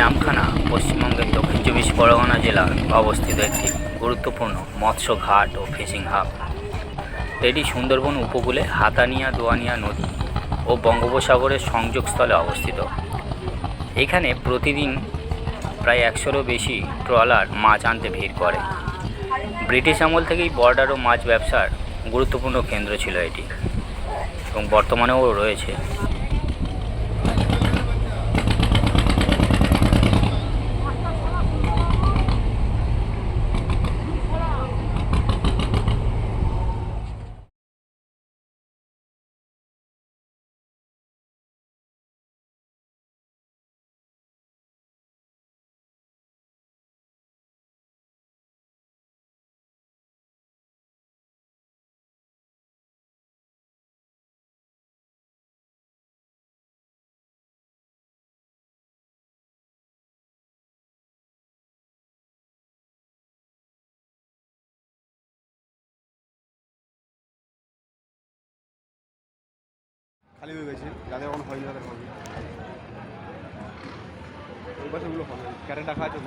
নামখানা, পশ্চিমবঙ্গের দক্ষিণ চব্বিশ পরগনা জেলার অবস্থিত একটি গুরুত্বপূর্ণ মৎস্য ঘাট ও ফিশিং হাব। এটি সুন্দরবন উপকূলে হাতানিয়া, দোয়ানিয়া নদী ও বঙ্গোপসাগরের সংযোগস্থলে অবস্থিত। এখানে প্রতিদিন প্রায় একশোরও বেশি ট্রলার মাছ আনতে ভিড় করে। ব্রিটিশ আমল থেকেই বর্ডার ও মাছ ব্যবসার গুরুত্বপূর্ণ কেন্দ্র ছিল এটি এবং বর্তমানেও রয়েছে। খালি হয়ে গেছে, যাদের এখন হয়নি তাদের হবে ওই পাশে ওগুলো হবে ক্যারেট রাখা আছে